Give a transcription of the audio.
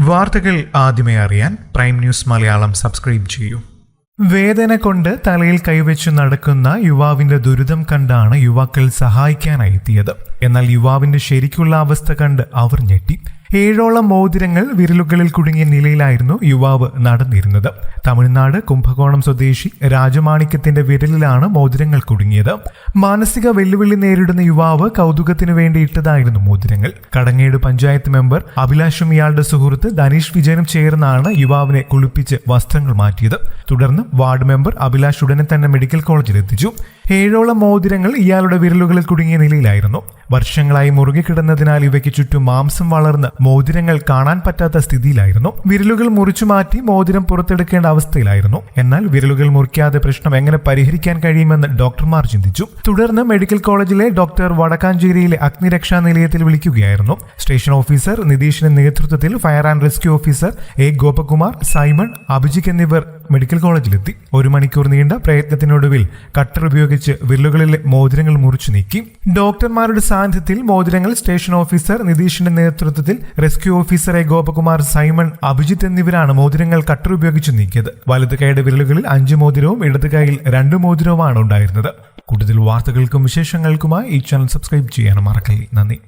വാർത്തകൾ ആദ്യമേ അറിയാൻ പ്രൈം ന്യൂസ് മലയാളം സബ്സ്ക്രൈബ് ചെയ്യൂ. വേദന കൊണ്ട് തലയിൽ കൈവച്ചു നടക്കുന്ന യുവാവിന്റെ ദുരിതം കണ്ടാണ് യുവാക്കൾ സഹായിക്കാനായി എത്തിയത്. എന്നാൽ യുവാവിന്റെ ശരിക്കുള്ള അവസ്ഥ കണ്ട് അവർ ഞെട്ടി. ഏഴോളം മോതിരങ്ങൾ വിരലുകളിൽ കുടുങ്ങിയ നിലയിലായിരുന്നു യുവാവ് നടന്നിരുന്നത്. തമിഴ്നാട് കുംഭകോണം സ്വദേശി രാജമാണിക്യത്തിന്റെ വിരലിലാണ് മോതിരങ്ങൾ കുടുങ്ങിയത്. മാനസിക വെല്ലുവിളി നേരിടുന്ന യുവാവ് കൗതുകത്തിനു വേണ്ടി ഇട്ടതായിരുന്നു മോതിരങ്ങൾ. കടങ്ങേട് പഞ്ചായത്ത് മെമ്പർ അഭിലാഷും ഇയാളുടെ സുഹൃത്ത് ധനീഷ് വിജയനും ചേർന്നാണ് യുവാവിനെ കുളിപ്പിച്ച് വസ്ത്രങ്ങൾ മാറ്റിയത്. തുടർന്ന് വാർഡ് മെമ്പർ അഭിലാഷ് ഉടനെ തന്നെ മെഡിക്കൽ കോളേജിൽ എത്തിച്ചു ഏഴോളം മോതിരങ്ങൾ ഇയാളുടെ വിരലുകളിൽ കുടുങ്ങിയ നിലയിലായിരുന്നു. വർഷങ്ങളായി മുറുകിക്കിടന്നതിനാൽ ഇവയ്ക്ക് ചുറ്റും മാംസം വളർന്ന് മോതിരങ്ങൾ കാണാൻ പറ്റാത്ത സ്ഥിതിയിലായിരുന്നു. വിരലുകൾ മുറിച്ചു മാറ്റി മോതിരം പുറത്തെടുക്കേണ്ട അവസ്ഥയിലായിരുന്നു. എന്നാൽ വിരലുകൾ മുറിക്കാതെ പ്രശ്നം എങ്ങനെ പരിഹരിക്കാൻ കഴിയുമെന്ന് ഡോക്ടർമാർ ചിന്തിച്ചു. തുടർന്ന് മെഡിക്കൽ കോളേജിലെ ഡോക്ടർ വടക്കാഞ്ചേരിയിലെ അഗ്നിരക്ഷാ നിലയത്തിൽ വിളിക്കുകയായിരുന്നു. സ്റ്റേഷൻ ഓഫീസർ നിതീഷിന്റെ നേതൃത്വത്തിൽ fire and rescue officer A Gopakumar Simon Abhijith എന്നിവർ മെഡിക്കൽ കോളേജിലെത്തി. ഒരു മണിക്കൂർ നീണ്ട പ്രയത്നത്തിനൊടുവിൽ കട്ടർ ഉപയോഗിച്ച് വിരലുകളിലെ മോതിരങ്ങൾ മുറിച്ചു നീക്കി. ഡോക്ടർമാരുടെ സാന്നിധ്യത്തിൽ മോതിരങ്ങൾ സ്റ്റേഷൻ ഓഫീസർ നിതീഷിന്റെ നേതൃത്വത്തിൽ rescue officer A Gopakumar Simon Abhijith എന്നിവരാണ് മോതിരങ്ങൾ കട്ടർ ഉപയോഗിച്ച് നീക്കിയത്. വലത് കൈയുടെ വിരലുകളിൽ അഞ്ച് മോതിരവും ഇടത് കൈയിൽ രണ്ട് മോതിരവുമാണ് ഉണ്ടായിരുന്നത്. കൂടുതൽ വാർത്തകൾക്കും വിശേഷങ്ങൾക്കുമായി ഈ ചാനൽ സബ്സ്ക്രൈബ് ചെയ്യാനും മറക്കല്ലേ. നന്ദി.